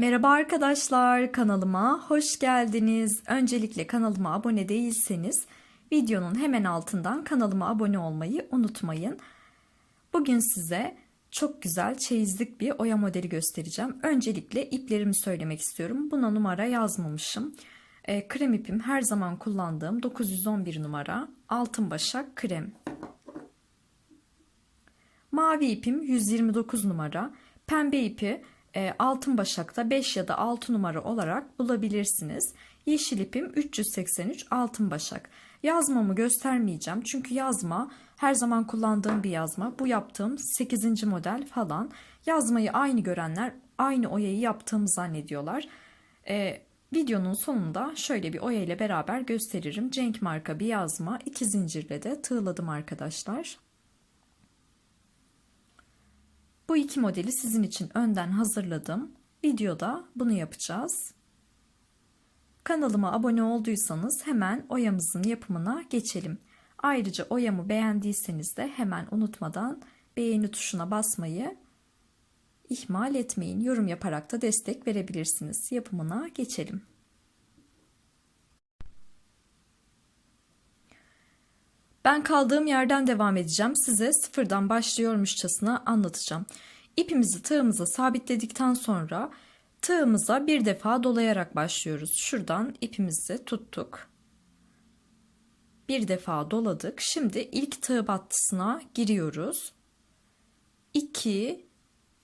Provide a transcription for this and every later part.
Merhaba arkadaşlar, kanalıma hoş geldiniz. Öncelikle kanalıma abone değilseniz videonun hemen altından kanalıma abone olmayı unutmayın. Bugün size çok güzel çeyizlik bir oya modeli göstereceğim. Öncelikle iplerimi söylemek istiyorum. Buna numara yazmamışım. E, krem ipim her zaman kullandığım 911 numara altın başak krem. Mavi ipim 129 numara. Pembe ipi altın başakta 5 ya da 6 numara olarak bulabilirsiniz. Yeşil ipim 383 altın başak. Yazmamı göstermeyeceğim çünkü yazma her zaman kullandığım bir yazma. Bu yaptığım 8. model falan. Yazmayı aynı görenler aynı oyayı yaptığımı zannediyorlar. E, videonun sonunda şöyle bir oya ile beraber gösteririm. Cenk marka bir yazma. iki zincirle de tığladım arkadaşlar. Bu iki modeli sizin için önden hazırladım. Videoda bunu yapacağız. Kanalıma abone olduysanız hemen oyamızın yapımına geçelim. Ayrıca oyamı beğendiyseniz de hemen unutmadan beğeni tuşuna basmayı ihmal etmeyin. Yorum yaparak da destek verebilirsiniz. Yapımına geçelim. Ben kaldığım yerden devam edeceğim. Size sıfırdan başlıyormuşçasına anlatacağım. İpimizi tığımıza sabitledikten sonra tığımıza bir defa dolayarak başlıyoruz. Şuradan ipimizi tuttuk. Bir defa doladık. Şimdi ilk tığ battısına giriyoruz. 2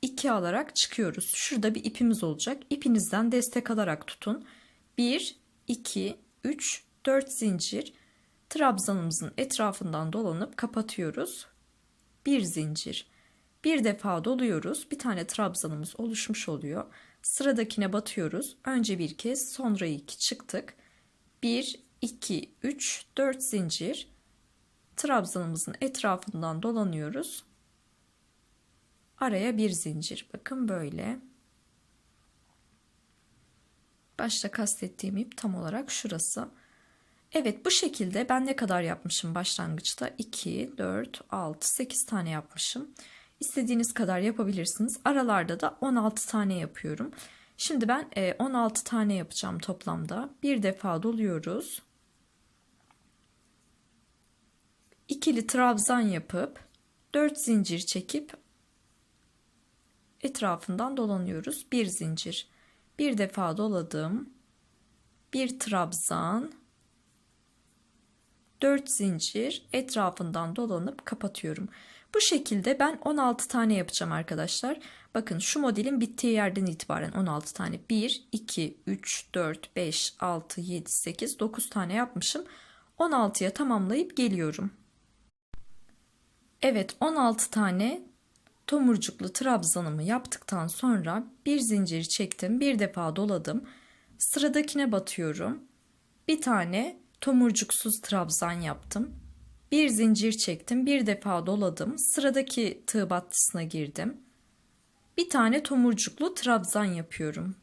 2 alarak çıkıyoruz. Şurada bir ipimiz olacak. İpinizden destek alarak tutun. 1 2 3 4 zincir trabzanımızın etrafından dolanıp kapatıyoruz. Bir zincir. Bir defa doluyoruz. Bir tane trabzanımız oluşmuş oluyor. Sıradakine batıyoruz. Önce bir kez, sonra iki çıktık. 1 2 3 4 zincir. Trabzanımızın etrafından dolanıyoruz. Araya bir zincir. Bakın böyle. Başta kastettiğim ip tam olarak şurası. Evet bu şekilde ben ne kadar yapmışım başlangıçta? 2, 4, 6, 8 tane yapmışım. İstediğiniz kadar yapabilirsiniz. Aralarda da 16 tane yapıyorum. Şimdi ben 16 tane yapacağım toplamda. Bir defa doluyoruz. İkili trabzan yapıp 4 zincir çekip etrafından dolanıyoruz. Bir zincir. Bir defa doladım. Bir trabzan 4 zincir etrafından dolanıp kapatıyorum. Bu şekilde ben 16 tane yapacağım arkadaşlar. Bakın şu modelin bittiği yerden itibaren 16 tane. 1, 2, 3, 4, 5, 6, 7, 8, 9 tane yapmışım. 16'ya tamamlayıp geliyorum. Evet 16 tane tomurcuklu trabzanımı yaptıktan sonra bir zincir çektim. Bir defa doladım. Sıradakine batıyorum. Bir tane tomurcuksuz trabzan yaptım. Bir zincir çektim, bir defa doladım. Sıradaki tığ battısına girdim. Bir tane tomurcuklu trabzan yapıyorum.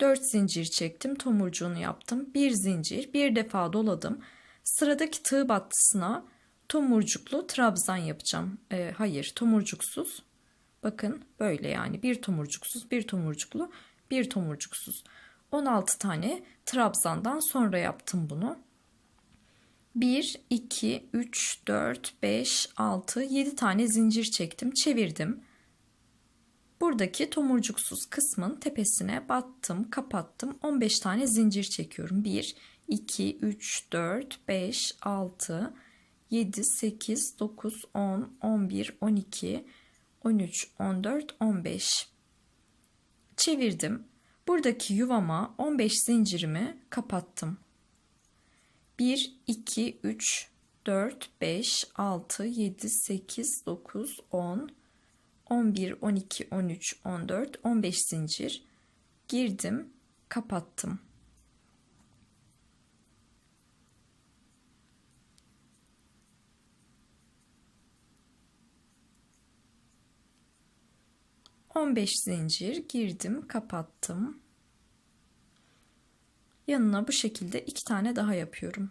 4 zincir çektim, tomurcuğunu yaptım. Bir zincir, bir defa doladım. Sıradaki tığ battısına tomurcuklu trabzan yapacağım. E, hayır, tomurcuksuz. Bakın böyle yani bir tomurcuksuz, bir tomurcuklu, bir tomurcuksuz. 16 tane trabzandan sonra yaptım bunu. 1, 2, 3, 4, 5, 6, 7 tane zincir çektim. Çevirdim. Buradaki tomurcuksuz kısmın tepesine battım, kapattım. 15 tane zincir çekiyorum. 1, 2, 3, 4, 5, 6, 7, 8, 9, 10, 11, 12, 13, 14, 15. Çevirdim. Buradaki yuvama 15 zincirimi kapattım. 1, 2, 3, 4, 5, 6, 7, 8, 9, 10, 11, 12, 13, 14, 15 zincir girdim, kapattım. 15 zincir girdim kapattım yanına bu şekilde iki tane daha yapıyorum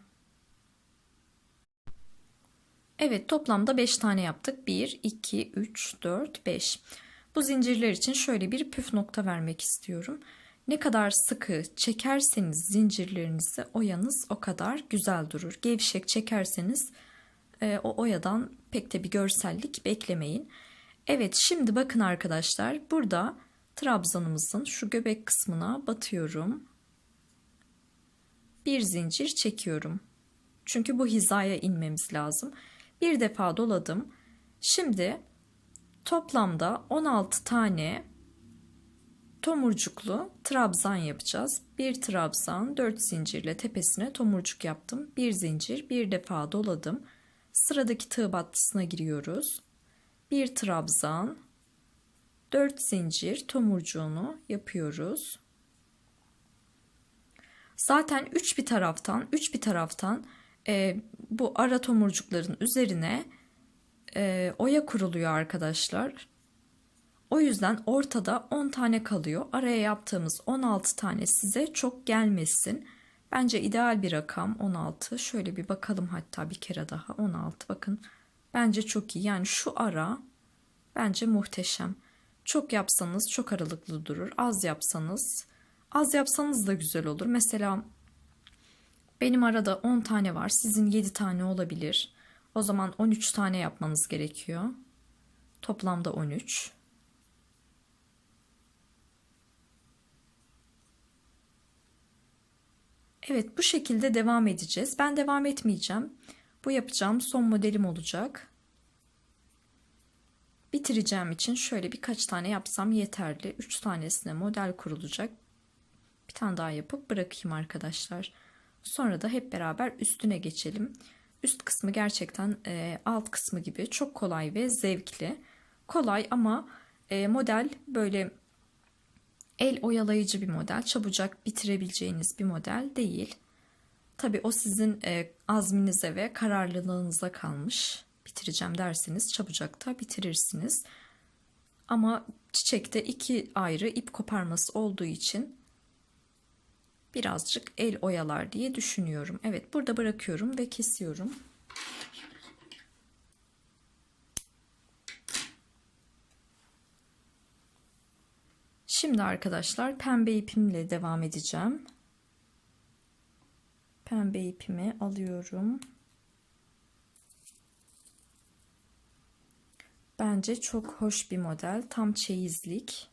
Evet toplamda 5 tane yaptık 1 2 3 4 5 Bu zincirler için şöyle bir püf nokta vermek istiyorum. Ne kadar sıkı çekerseniz zincirlerinizi oyanız o kadar güzel durur. Gevşek çekerseniz e, o oyadan pek de bir görsellik beklemeyin. Evet şimdi bakın arkadaşlar burada trabzanımızın şu göbek kısmına batıyorum. Bir zincir çekiyorum. Çünkü bu hizaya inmemiz lazım. Bir defa doladım. Şimdi toplamda 16 tane tomurcuklu trabzan yapacağız. Bir trabzan 4 zincirle tepesine tomurcuk yaptım. Bir zincir bir defa doladım. Sıradaki tığ battısına giriyoruz. Bir trabzan 4 zincir tomurcuğunu yapıyoruz. Zaten 3 bir taraftan 3 bir taraftan e, bu ara tomurcukların üzerine e, oya kuruluyor arkadaşlar. O yüzden ortada 10 tane kalıyor. Araya yaptığımız 16 tane size çok gelmesin. Bence ideal bir rakam 16. Şöyle bir bakalım hatta bir kere daha 16 bakın. Bence çok iyi. Yani şu ara bence muhteşem. Çok yapsanız çok aralıklı durur. Az yapsanız az yapsanız da güzel olur. Mesela benim arada 10 tane var. Sizin 7 tane olabilir. O zaman 13 tane yapmanız gerekiyor. Toplamda 13. Evet bu şekilde devam edeceğiz. Ben devam etmeyeceğim. Bu yapacağım son modelim olacak. Bitireceğim için şöyle birkaç tane yapsam yeterli. 3 tanesine model kurulacak. Bir tane daha yapıp bırakayım arkadaşlar. Sonra da hep beraber üstüne geçelim. Üst kısmı gerçekten e, alt kısmı gibi çok kolay ve zevkli. Kolay ama e, model böyle el oyalayıcı bir model. Çabucak bitirebileceğiniz bir model değil. Tabi o sizin e, azminize ve kararlılığınıza kalmış. Bitireceğim derseniz çabucak da bitirirsiniz. Ama çiçekte iki ayrı ip koparması olduğu için birazcık el oyalar diye düşünüyorum. Evet burada bırakıyorum ve kesiyorum. Şimdi arkadaşlar pembe ipimle devam edeceğim. Pembe ipimi alıyorum. Bence çok hoş bir model. Tam çeyizlik.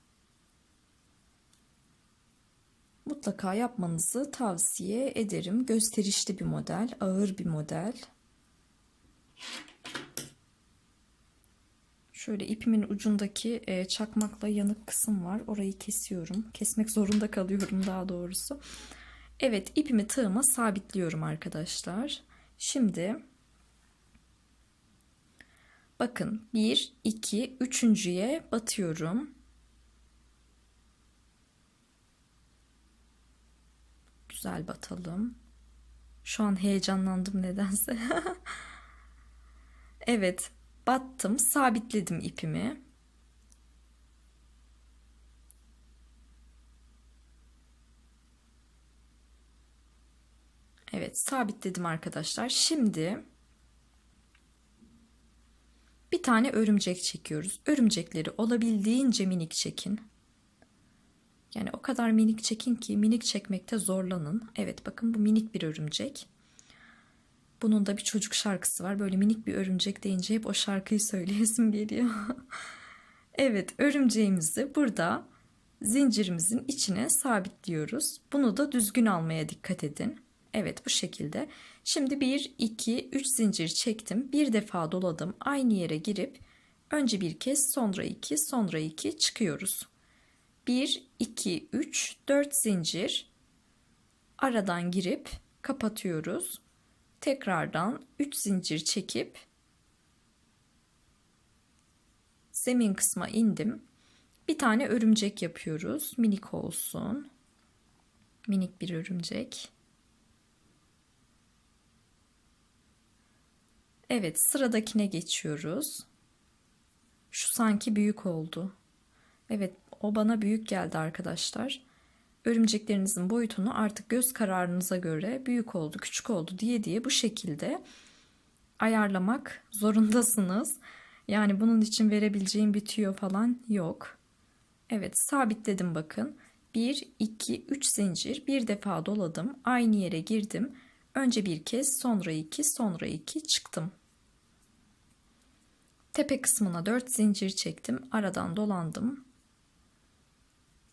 Mutlaka yapmanızı tavsiye ederim. Gösterişli bir model, ağır bir model. Şöyle ipimin ucundaki e, çakmakla yanık kısım var. Orayı kesiyorum. Kesmek zorunda kalıyorum daha doğrusu. Evet ipimi tığıma sabitliyorum arkadaşlar. Şimdi bakın 1, 2, 3.ye batıyorum. Güzel batalım. Şu an heyecanlandım nedense. evet battım sabitledim ipimi. Evet sabitledim arkadaşlar. Şimdi bir tane örümcek çekiyoruz. Örümcekleri olabildiğince minik çekin. Yani o kadar minik çekin ki minik çekmekte zorlanın. Evet bakın bu minik bir örümcek. Bunun da bir çocuk şarkısı var. Böyle minik bir örümcek deyince hep o şarkıyı söyleyesim geliyor. evet örümceğimizi burada zincirimizin içine sabitliyoruz. Bunu da düzgün almaya dikkat edin. Evet bu şekilde. Şimdi 1, 2, 3 zincir çektim. Bir defa doladım. Aynı yere girip önce bir kez sonra 2 sonra 2 çıkıyoruz. 1, 2, 3, 4 zincir aradan girip kapatıyoruz. Tekrardan 3 zincir çekip zemin kısma indim. Bir tane örümcek yapıyoruz. Minik olsun. Minik bir örümcek. Evet sıradakine geçiyoruz. Şu sanki büyük oldu. Evet o bana büyük geldi arkadaşlar. Örümceklerinizin boyutunu artık göz kararınıza göre büyük oldu, küçük oldu diye diye bu şekilde ayarlamak zorundasınız. Yani bunun için verebileceğim bir tüyo falan yok. Evet sabitledim bakın. 1, 2, 3 zincir bir defa doladım. Aynı yere girdim. Önce bir kez sonra 2 sonra 2 çıktım. Tepe kısmına 4 zincir çektim. Aradan dolandım.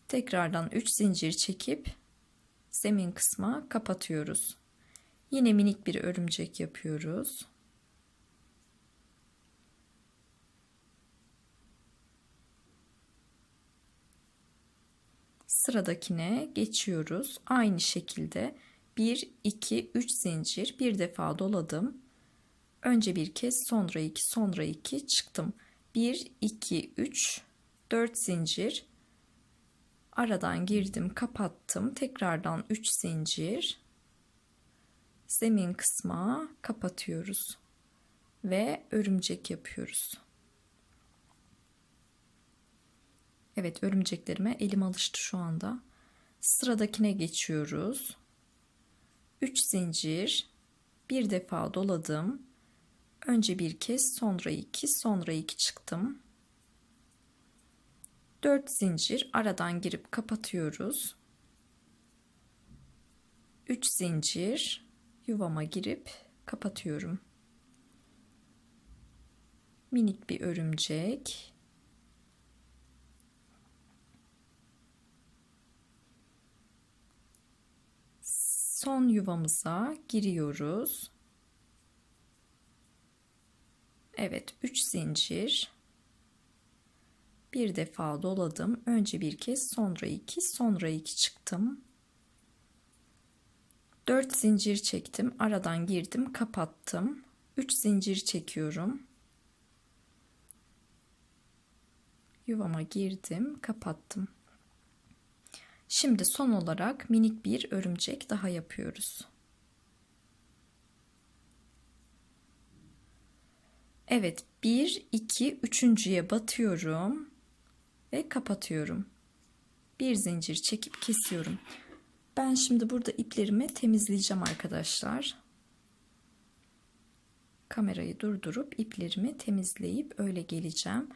Tekrardan 3 zincir çekip zemin kısma kapatıyoruz. Yine minik bir örümcek yapıyoruz. Sıradakine geçiyoruz. Aynı şekilde 1 2 3 zincir bir defa doladım. Önce bir kez sonra 2 sonra 2 çıktım. 1 2 3 4 zincir aradan girdim, kapattım. Tekrardan 3 zincir zemin kısma kapatıyoruz ve örümcek yapıyoruz. Evet örümceklerime elim alıştı şu anda. Sıradakine geçiyoruz. 3 zincir bir defa doladım. Önce bir kez sonra 2 sonra 2 çıktım. 4 zincir aradan girip kapatıyoruz. 3 zincir yuvama girip kapatıyorum. Minik bir örümcek. Son yuvamıza giriyoruz. Evet 3 zincir. Bir defa doladım. Önce bir kez sonra 2 sonra 2 çıktım. 4 zincir çektim. Aradan girdim, kapattım. 3 zincir çekiyorum. Yuvama girdim, kapattım. Şimdi son olarak minik bir örümcek daha yapıyoruz. Evet, 1 2 üçüncüye batıyorum ve kapatıyorum. Bir zincir çekip kesiyorum. Ben şimdi burada iplerimi temizleyeceğim arkadaşlar. Kamerayı durdurup iplerimi temizleyip öyle geleceğim.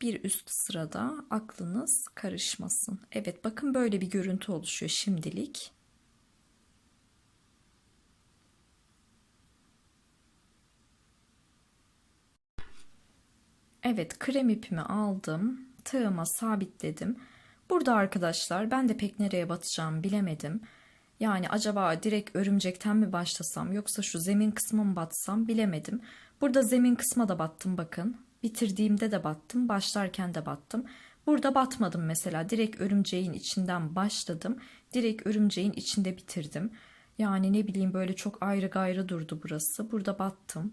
Bir üst sırada aklınız karışmasın. Evet bakın böyle bir görüntü oluşuyor şimdilik. Evet krem ipimi aldım. Tığıma sabitledim. Burada arkadaşlar ben de pek nereye batacağımı bilemedim. Yani acaba direkt örümcekten mi başlasam yoksa şu zemin kısmı mı batsam bilemedim. Burada zemin kısma da battım bakın. Bitirdiğimde de battım, başlarken de battım. Burada batmadım mesela. Direkt örümceğin içinden başladım. Direkt örümceğin içinde bitirdim. Yani ne bileyim böyle çok ayrı gayrı durdu burası. Burada battım.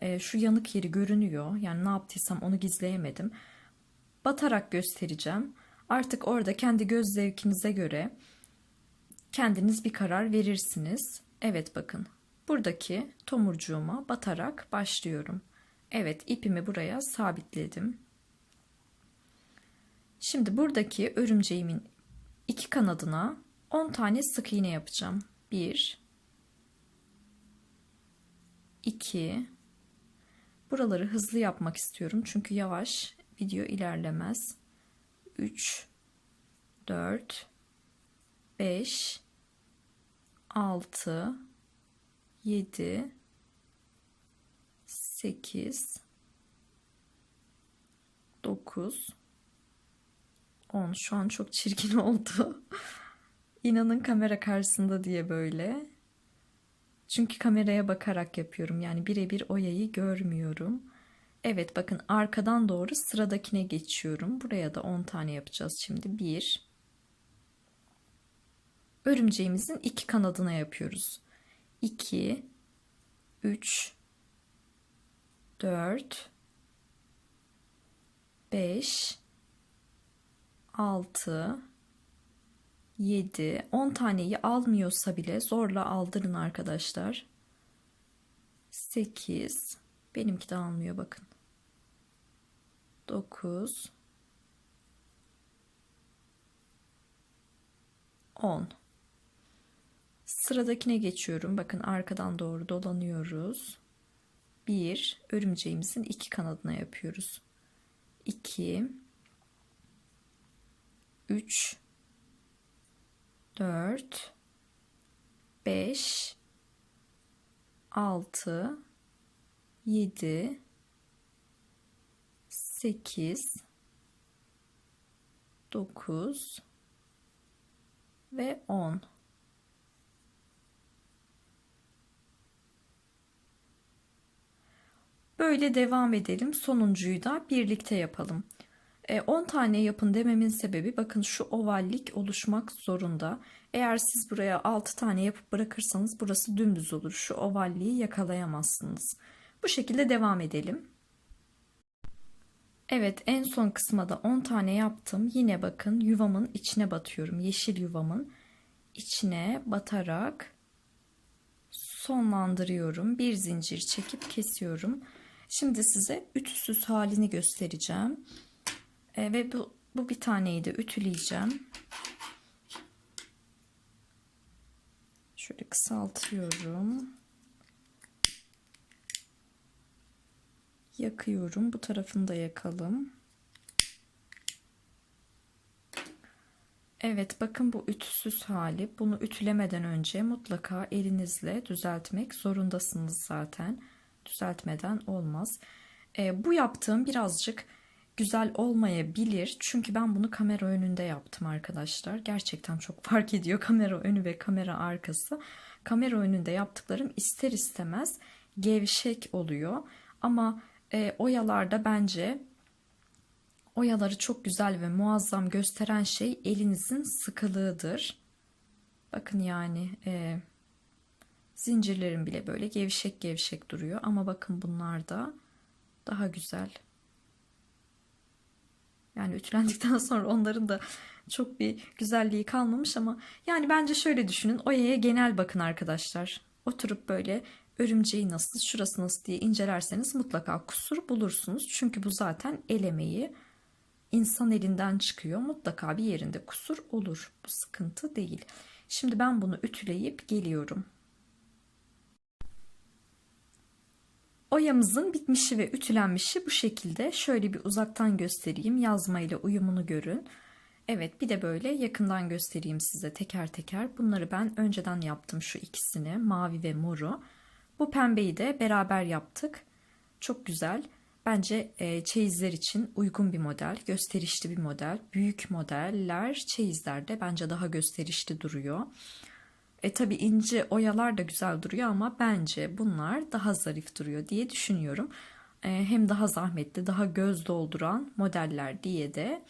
E, şu yanık yeri görünüyor. Yani ne yaptıysam onu gizleyemedim. Batarak göstereceğim. Artık orada kendi göz zevkinize göre kendiniz bir karar verirsiniz. Evet bakın buradaki tomurcuğuma batarak başlıyorum. Evet ipimi buraya sabitledim. Şimdi buradaki örümceğimin iki kanadına 10 tane sık iğne yapacağım. 1 2 Buraları hızlı yapmak istiyorum çünkü yavaş video ilerlemez. 3 4 5 6 7 8 9 10 şu an çok çirkin oldu. İnanın kamera karşısında diye böyle. Çünkü kameraya bakarak yapıyorum. Yani birebir o yayı görmüyorum. Evet bakın arkadan doğru sıradakine geçiyorum. Buraya da 10 tane yapacağız şimdi. 1 Örümceğimizin iki kanadına yapıyoruz. 2 3 4 5 6 7 10 taneyi almıyorsa bile zorla aldırın arkadaşlar. 8 benimki de almıyor bakın. 9 10 Sıradakine geçiyorum. Bakın arkadan doğru dolanıyoruz. 1 örümceğimizin iki kanadına yapıyoruz. 2 3 4 5 6 7 8 9 ve 10 Böyle devam edelim. Sonuncuyu da birlikte yapalım. E, 10 tane yapın dememin sebebi bakın şu ovallik oluşmak zorunda. Eğer siz buraya 6 tane yapıp bırakırsanız burası dümdüz olur. Şu ovalliği yakalayamazsınız. Bu şekilde devam edelim. Evet en son kısma da 10 tane yaptım. Yine bakın yuvamın içine batıyorum. Yeşil yuvamın içine batarak sonlandırıyorum. Bir zincir çekip kesiyorum. Şimdi size ütüsüz halini göstereceğim. E, ve bu, bu bir taneyi de ütüleyeceğim. Şöyle kısaltıyorum. Yakıyorum. Bu tarafını da yakalım. Evet bakın bu ütüsüz hali. Bunu ütülemeden önce mutlaka elinizle düzeltmek zorundasınız zaten. Düzeltmeden olmaz. E, bu yaptığım birazcık güzel olmayabilir. Çünkü ben bunu kamera önünde yaptım arkadaşlar. Gerçekten çok fark ediyor kamera önü ve kamera arkası. Kamera önünde yaptıklarım ister istemez gevşek oluyor. Ama e, oyalarda bence oyaları çok güzel ve muazzam gösteren şey elinizin sıkılığıdır. Bakın yani e, zincirlerim bile böyle gevşek gevşek duruyor. Ama bakın bunlar da daha güzel. Yani ütülendikten sonra onların da çok bir güzelliği kalmamış ama yani bence şöyle düşünün. Oyaya genel bakın arkadaşlar. Oturup böyle örümceği nasıl, şurası nasıl diye incelerseniz mutlaka kusur bulursunuz. Çünkü bu zaten el emeği. İnsan elinden çıkıyor. Mutlaka bir yerinde kusur olur. Bu sıkıntı değil. Şimdi ben bunu ütüleyip geliyorum. Oyamızın bitmişi ve ütülenmişi bu şekilde. Şöyle bir uzaktan göstereyim. Yazma ile uyumunu görün. Evet bir de böyle yakından göstereyim size teker teker. Bunları ben önceden yaptım şu ikisini mavi ve moru. Bu pembeyi de beraber yaptık. Çok güzel. Bence e, çeyizler için uygun bir model, gösterişli bir model. Büyük modeller çeyizlerde bence daha gösterişli duruyor. E tabi ince oyalar da güzel duruyor ama bence bunlar daha zarif duruyor diye düşünüyorum. E, hem daha zahmetli, daha göz dolduran modeller diye de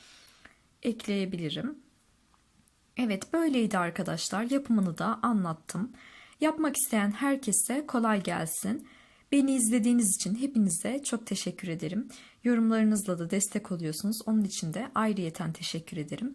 ekleyebilirim. Evet böyleydi arkadaşlar. Yapımını da anlattım. Yapmak isteyen herkese kolay gelsin. Beni izlediğiniz için hepinize çok teşekkür ederim. Yorumlarınızla da destek oluyorsunuz. Onun için de ayrıyeten teşekkür ederim.